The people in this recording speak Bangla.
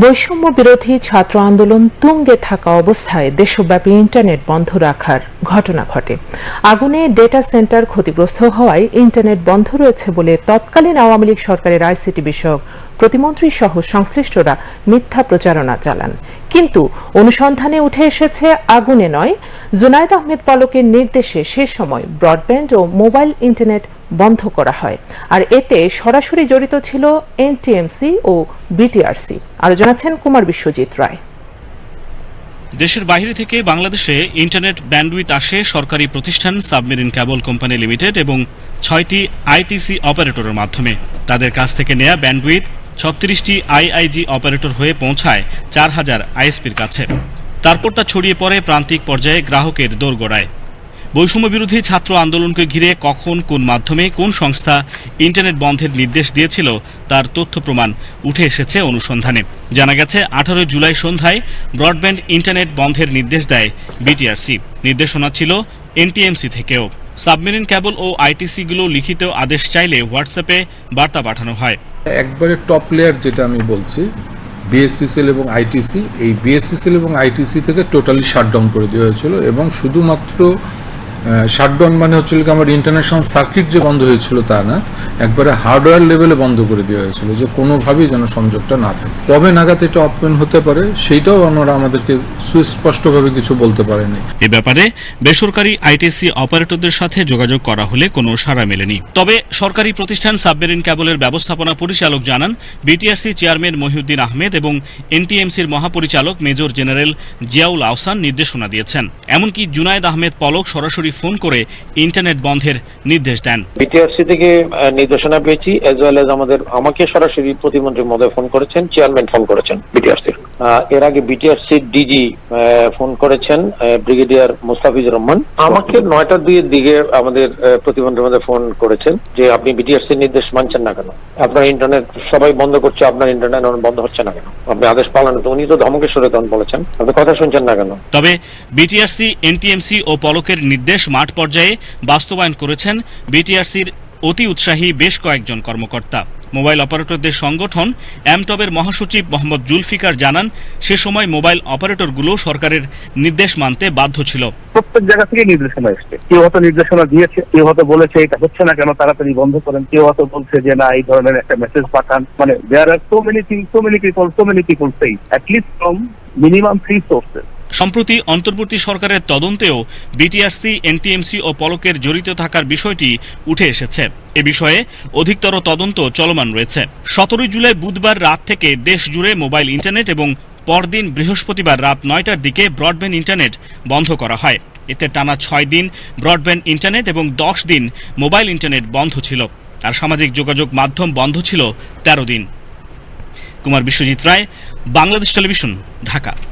বৈষম্য বিরোধী ছাত্র আন্দোলন তুঙ্গে থাকা অবস্থায় দেশব্যাপী ইন্টারনেট বন্ধ রাখার ঘটনা ঘটে। আগুনে ডেটা সেন্টার ক্ষতিগ্রস্ত হওয়ায় ইন্টারনেট বন্ধ রয়েছে বলে তৎকালীন আওয়ামী লীগ সরকারের আইসিটি বিষয়ক প্রতিমন্ত্রী সহ সংশ্লিষ্টরা মিথ্যা প্রচারণা চালান। কিন্তু অনুসন্ধানে উঠে এসেছে, আগুনে নয় জুনায়দ আহমেদ পলকের নির্দেশে সে সময় ব্রডব্যান্ড ও মোবাইল ইন্টারনেট বন্ধ করা হয়। আর এতে সরাসরি জড়িত ছিল এনটিএমসি ও বিটিআরসি। আরও জানাচ্ছেন কুমার বিশ্বজিৎ রায়। দেশের বাইরে থেকে বাংলাদেশে ইন্টারনেট ব্যান্ডউইথ আসে সরকারি প্রতিষ্ঠান সাবমেরিন ক্যাবল কোম্পানি লিমিটেড এবং ছয়টি আইটিসি অপারেটরের মাধ্যমে। তাদের কাছ থেকে নেয়া ব্যান্ডউইথ ছত্রিশটি আইআইজি অপারেটর হয়ে পৌঁছায় চার হাজার আইএসপির কাছে। তারপর তা ছড়িয়ে পড়ে প্রান্তিক পর্যায়ে গ্রাহকের দোরগোড়ায়। বৈষম্য বিরোধী ছাত্র আন্দোলনকে ঘিরে কখন কোন মাধ্যমে কোন সংস্থা ইন্টারনেট বন্ধের নির্দেশ দিয়েছিল তার তথ্য প্রমাণ উঠে এসেছে অনুসন্ধানে। জানা গেছে, আঠারোই জুলাই সন্ধ্যায় ব্রডব্যান্ড ইন্টারনেট বন্ধের নির্দেশ দেয় বিটিআরসি। নির্দেশনা ছিল এনটিএমসি থেকেও। সাবমেরিন ক্যাবল ও আইটিসিগুলো লিখিত আদেশ চাইলে হোয়াটসঅ্যাপে বার্তা পাঠানো হয়। একবারে টপ লেয়ার যেটা আমি বলছি বিএসসিসিএল এবং আইটিসি এই বিএসসিসিএল এবং আইটিসি থেকে টোটালি শাটডাউন করে দেওয়া হয়েছিল এবং শুধুমাত্র শাটডাউন মানে হচ্ছিল কি আমার ইন্টারন্যাশনাল সার্কিট যে বন্ধ হয়েছিল তা না, একবারে হার্ডওয়্যার লেভেলে বন্ধ করে দেওয়া হয়েছিল, যে কোনোভাবেই যেন সংযোগটা না থাকে। কবে নাগাদ এটা ওপেন হতে পারে, সেইটাও ওনারা আমাদেরকে সুস্পষ্টভাবে কিছু বলতে পারেনি এ ব্যাপারে বেসরকারি আইটিসি অপারেটরদের সাথে যোগাযোগ করা হলে কোনো সাড়া মেলেনি। তবে সরকারি প্রতিষ্ঠান সাবমেরিন ক্যাবলের ব্যবস্থাপনা পরিচালক জানান, বিটিআরসি চেয়ারম্যান মহিউদ্দিন আহমেদ এবং এনটিএমসির মহাপরিচালক মেজর জেনারেল জিয়াউল আহসান নির্দেশনা দিয়েছেন। এমনকি জুনায়েদ আহমেদ পলক সরাসরি ফোন করে ইন্টারনেট বন্ধের নির্দেশ দেন। বিটিআরসি থেকে নির্দেশনা পেয়েছি এজ ওয়েল এজ আমাদের আমাকে সরাসরি প্রতিমন্ত্রী মহোদয় ফোন করেছেন চেয়ারম্যান ফোন করেছেন বিটিআরসির এর আগে বিটিআরসির ডিজি ফোন করেছেন ব্রিগেডিয়ার মুস্তাফিজুর রহমান। আমাকে নয়টার দুইয়ের দিকে আমাদের প্রতিমন্ত্রী মহোদয় ফোন করেছেন যে আপনি বিটিআরসির নির্দেশ মানছেন না কেন? আপনার ইন্টারনেট সবাই বন্ধ করছে আপনার ইন্টারনেট বন্ধ হচ্ছে না কেন? আপনি আদেশ পালন তো উনি তো ধমকেশ্বরে তখন বলেছেন আপনি কথা শুনছেন না কেন? তবে বিটিআরসি এনটিএমসি ও পলকের নির্দেশ মাঠ পর্যায়ে বাস্তবায়ন করেছেন বিটিআরসির অতি উৎসাহী বেশ কয়েকজন কর্মকর্তা। মোবাইল অপারেটরদের সংগঠন অ্যামটবের মহাসচিব মোহাম্মদ জুলফিকার জানান, সে সময় মোবাইল অপারেটরগুলো সরকারের নির্দেশ মানতে বাধ্য ছিল। প্রত্যেক জায়গা থেকে নির্দেশনা এসছে। কেউ হয়তো নির্দেশনা দিয়েছে, কেউ হয়তো বলেছে এটা হচ্ছে না কেন, তাড়াতাড়ি বন্ধ করেন। কেউ হয়তো বলছে যে না, এই ধরনের একটা মেসেজ পাঠান। মানে there are so many thing so many people so many people সেই at least from minimum three sources সম্প্রতি অন্তর্বর্তী সরকারের তদন্তেও বিটিআরসি, এনটিএমসি ও পলকের জড়িত থাকার বিষয়টি উঠে এসেছে। এ বিষয়ে অধিকতর তদন্ত চলমান রয়েছে। সতেরোই জুলাই বুধবার রাত থেকে দেশ জুড়ে মোবাইল ইন্টারনেট এবং পরদিন বৃহস্পতিবার রাত নয়টার দিকে ব্রডব্যান্ড ইন্টারনেট বন্ধ করা হয়। এতে টানা ছয় দিন ব্রডব্যান্ড ইন্টারনেট এবং দশ দিন মোবাইল ইন্টারনেট বন্ধ ছিল। আর সামাজিক যোগাযোগ মাধ্যম বন্ধ ছিল তেরো দিন। কুমার বিশ্বজিৎ রায়, বাংলাদেশ টেলিভিশন, ঢাকা।